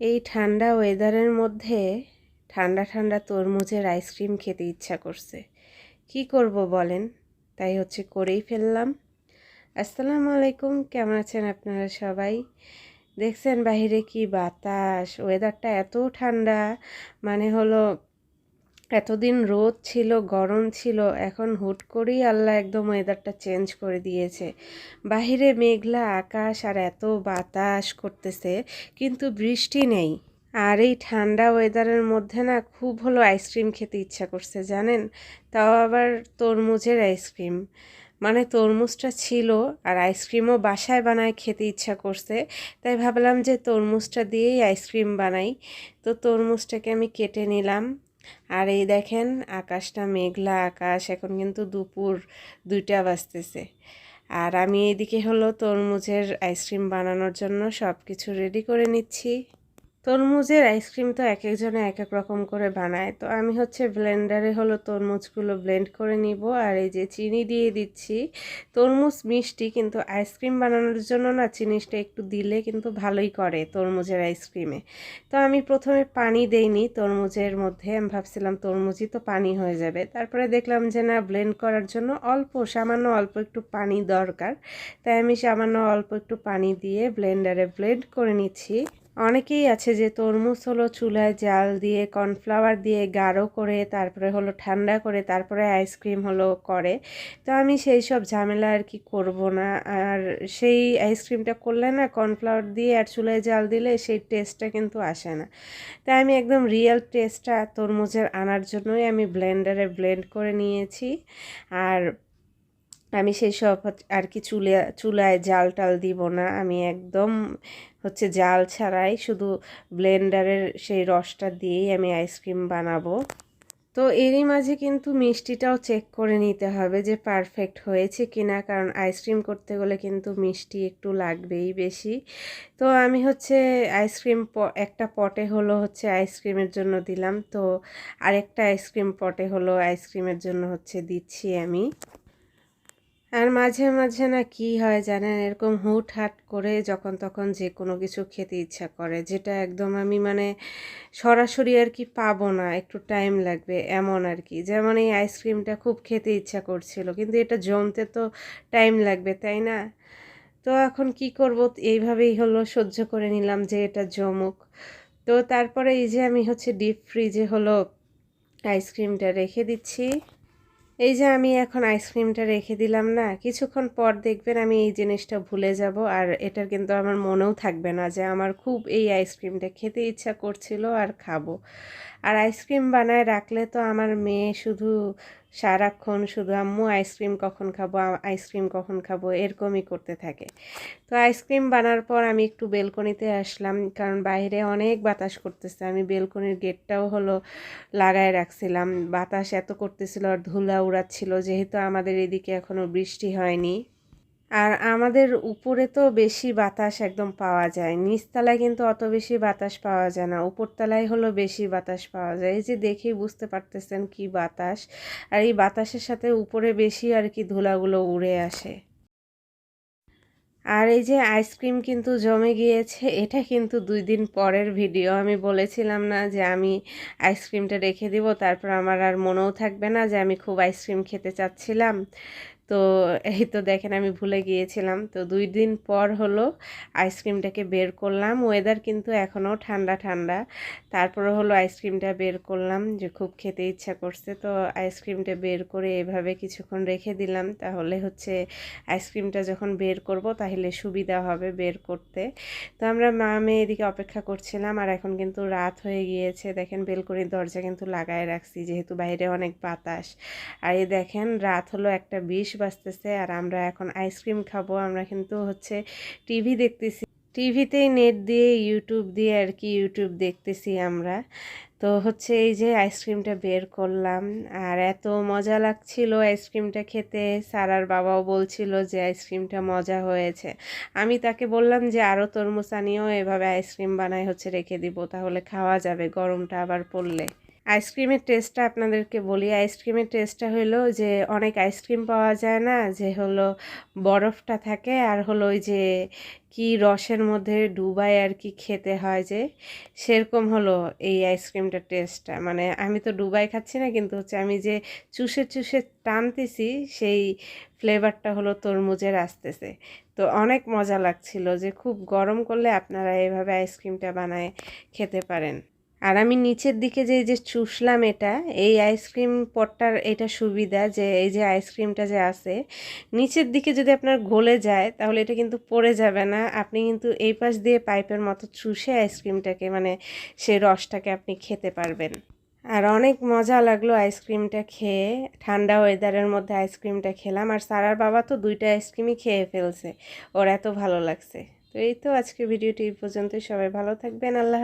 এই ঠান্ডা ওয়েদারের মধ্যে ঠান্ডা ঠান্ডা তরমুজের আইসক্রিম খেতে ইচ্ছা করছে। কি করব বলেন? তাই হচ্ছে করেই ফেললাম। আসসালামু আলাইকুম, কেমন আছেন আপনারা সবাই? দেখছেন বাহিরে কি বাতাস? ওয়েদারটা এত ঠান্ডা মানে হলো এতদিন রোদ ছিল, গরম ছিল, এখন হুট করেই আল্লাহ একদম ওয়েদারটা চেঞ্জ করে দিয়েছে। বাহিরে মেঘলা আকাশ আর এত বাতাস করতেছে, কিন্তু বৃষ্টি নেই। আর এই ঠান্ডা ওয়েদারের মধ্যে না খুব হলো আইসক্রিম খেতে ইচ্ছা করছে, জানেন? তাও আবার তরমুজের আইসক্রিম মানে তরমুজটা ছিল আর আইসক্রিমও বাসায় বানায় খেতে ইচ্ছা করছে, তাই ভাবলাম যে তরমুজটা দিয়েই আইসক্রিম বানাই। তো তরমুজটাকে আমি কেটে নিলাম। আর এই দেখেন আকাশটা মেঘলা আকাশ, এখন কিন্তু দুপুর দুইটা বাজতেছে। আর আমি এদিকে হলো তরমুজের আইসক্রিম বানানোর জন্য সব কিছু রেডি করে নিচ্ছি। তরমুজের আইসক্রিম তো এক একজনে এক এক রকম করে বানায়। তো আমি হচ্ছে ব্লেন্ডারে হলো তরমুজগুলো ব্লেন্ড করে নিব আর এই যে চিনি দিয়ে দিচ্ছি। তরমুজ মিষ্টি কিন্তু আইসক্রিম বানানোর জন্য না চিনিটা একটু দিলে কিন্তু ভালোই করে তরমুজের আইসক্রিমে তো আমি প্রথমে পানি দেইনি তরমুজের মধ্যে, আমি ভাবছিলাম তরমুজই তো পানি হয়ে যাবে। তারপরে দেখলাম যে না ব্লেন্ড করার জন্য অল্প, সামান্য অল্প একটু পানি দরকার। তাই আমি সামান্য অল্প একটু পানি দিয়ে ব্লেন্ডারে ব্লেন্ড করে নিচ্ছি। অনেকেই আছে যে তরমুজ হলো চুলায় জাল দিয়ে, কর্নফ্লাওয়ার দিয়ে গাঢ় করে, তারপরে হলো ঠান্ডা করে, তারপরে আইসক্রিম হলো করে। তো আমি সেই সব ঝামেলা আর কি করব না। আর সেই আইসক্রিমটা করলে না কর্নফ্লাওয়ার দিয়ে আর চুলায় জাল দিলে সেই টেস্টটা কিন্তু আসে না। তাই আমি একদম রিয়েল টেস্টটা তরমুজের আনার জন্যই আমি ব্লেন্ডারে ব্লেন্ড করে নিয়েছি। আর আমি সেই সব আর কি চুলে, চুলায় জাল টাল দিব না। আমি একদম হচ্ছে জাল ছাড়াই শুধু ব্লেন্ডারের সেই রসটা দিয়েই আমি আইসক্রিম বানাবো। তো এরই মাঝে কিন্তু মিষ্টিটাও চেক করে নিতে হবে যে পারফেক্ট হয়েছে কিনা, কারণ আইসক্রিম করতে গেলে কিন্তু মিষ্টি একটু লাগবেই বেশি। তো আমি হচ্ছে আইসক্রিম একটা পটে হলো হচ্ছে আইসক্রিমের জন্য দিলাম। তো আরেকটা আইসক্রিম পটে হলো আইসক্রিমের জন্য হচ্ছে দিচ্ছি আমি। আর মাঝে মাঝে না কি হয় জানেন? এরকম হুট হাট করে যখন তখন যে কোনো কিছু খেতে ইচ্ছা করে, যেটা একদম আমি মানে সরাসরি আর কি পাবো না, একটু টাইম লাগবে, এমন আর কি। যেমন এই আইসক্রিমটা খুব খেতে ইচ্ছা করছিল, কিন্তু এটা জমতে তো টাইম লাগবে, তাই না? তো এখন কি করব? এইভাবেই হলো, সহ্য করে নিলাম যে এটা জমুক। তো তারপরে এই যে আমি হচ্ছে ডিপ ফ্রিজে হলো আইসক্রিমটা রেখে দিচ্ছি। এই যে আমি এখন আইসক্রিমটা রেখে দিলাম না, কিছুক্ষণ পর দেখবেন আমি এই জিনিসটা ভুলে যাব আর এটার কিন্তু আমার মনেও থাকবে না যে আমার খুব এই আইসক্রিমটা খেতে ইচ্ছা করছিল আর খাব। আর আইসক্রিম বানায় রাখলে তো আমার মেয়ে শুধু সারাক্ষণ শুধু, আম্মু, আইসক্রিম কখন খাব? আইসক্রিম কখন খাব? এরকমই করতে থাকে। তো আইসক্রিম বানার পর আমি একটু বেলকনিতে আসলাম, কারণ বাইরে অনেক বাতাস করতেছে। আমি বেলকনির গেটটাও হলো লাগায় রাখছিলাম। বাতাস এত করতেছিল আর ধুলা উড়াচ্ছিল, যেহেতু আমাদের এদিকে এখনও বৃষ্টি হয়নি। আর আমাদের উপরে তো বেশি বাতাস একদম পাওয়া যায়। নিচতলায় কিন্তু অত বেশি বাতাস পাওয়া যায় না। উপরতলায় হলো বেশি বাতাস পাওয়া যায়। এই যে দেখেই বুঝতে পারতেছেন কি বাতাস। আর এই বাতাসের সাথে উপরে বেশি আর কি ধুলাগুলো উড়ে আসে। আর এই যে আইসক্রিম কিন্তু জমে গিয়েছে, এটা কিন্তু দুই দিন পরের ভিডিও। আমি বলেছিলাম না যে আমি আইসক্রিমটা রেখে দিব, তারপর আমার আর মনেও থাকবে না যে আমি খুব আইসক্রিম খেতে চাচ্ছিলাম। তো এই তো দেখেন আমি ভুলে গিয়েছিলাম। তো দুই দিন পর হলো আইসক্রিমটাকে বের করলাম। ওয়েদার কিন্তু এখনও ঠান্ডা ঠান্ডা। তারপরে হলো আইসক্রিমটা বের করলাম যে খুব খেতে ইচ্ছা করছে। তো আইসক্রিমটা বের করে এভাবে কিছুক্ষণ রেখে দিলাম। তাহলে হচ্ছে আইসক্রিমটা যখন বের করব তাহলে সুবিধা হবে বের করতে। তো আমরা মা, মেয়ে এদিকে অপেক্ষা করছিলাম আর এখন কিন্তু রাত হয়ে গিয়েছে। দেখেন বেলকনির দরজা কিন্তু লাগায় রাখছি যেহেতু বাইরে অনেক বাতাস। আর এই দেখেন রাত হলো একটা বিশ বাজতেছে আর আমরা এখন আইসক্রিম খাব। আমরা কিন্তু হচ্ছে টিভি দেখতেছি। টিভিতেই নেট দিয়ে ইউটিউব দিয়ে আর কি ইউটিউব দেখতেছি আমরা। তো হচ্ছে এই যে আইসক্রিমটা বের করলাম আর এত মজা লাগছিল আইসক্রিমটা খেতে। সারার বাবাও বলছিল যে আইসক্রিমটা মজা হয়েছে। আমি তাকে বললাম যে আরও তরমুজ আনিয়েও এভাবে আইসক্রিম বানায় হচ্ছে রেখে দিব, তাহলে খাওয়া যাবে গরমটা আবার পড়লে। আইসক্রিমের টেস্টটা আপনাদেরকে বলি। আইসক্রিমের টেস্টটা হলো যে, অনেক আইসক্রিম পাওয়া যায় না, যে হলো বরফটা থাকে আর হলো ওই যে কি রসের মধ্যে ডুবাই আর কি খেতে হয় যে, সেরকম হলো এই আইসক্রিমটার টেস্টটা। মানে আমি তো ডুবাই খাচ্ছি না, কিন্তু হচ্ছে আমি যে চুষে চুষে টানতেছি, সেই ফ্লেভারটা হলো তরমুজের আসতেছে। তো অনেক মজা লাগছিল যে, খুব গরম করলে আপনারা এভাবে আইসক্রিমটা বানায় খেতে পারেন। আর আমি নিচের দিকে যে যে চুষলাম এটা, এই আইসক্রিম পটটার এটা সুবিধা যে, এই যে আইসক্রিমটা যে আছে, নিচের দিকে যদি আপনার গলে যায় তাহলে এটা কিন্তু পড়ে যাবে না। আপনি কিন্তু এই পাশ দিয়ে পাইপের মতো চুষে আইসক্রিমটাকে মানে সেই রসটাকে আপনি খেতে পারবেন। আর অনেক মজা লাগল আইসক্রিমটা খেয়ে, ঠান্ডা ওয়েদারের মধ্যে আইসক্রিমটা খেলাম। আর সারার বাবা তো দুইটা আইসক্রিমই খেয়ে ফেলছে, ওর এত ভালো লাগছে। তো এই তো আজকে ভিডিওটি এই পর্যন্তই। সবাই ভালো থাকবেন, আল্লাহ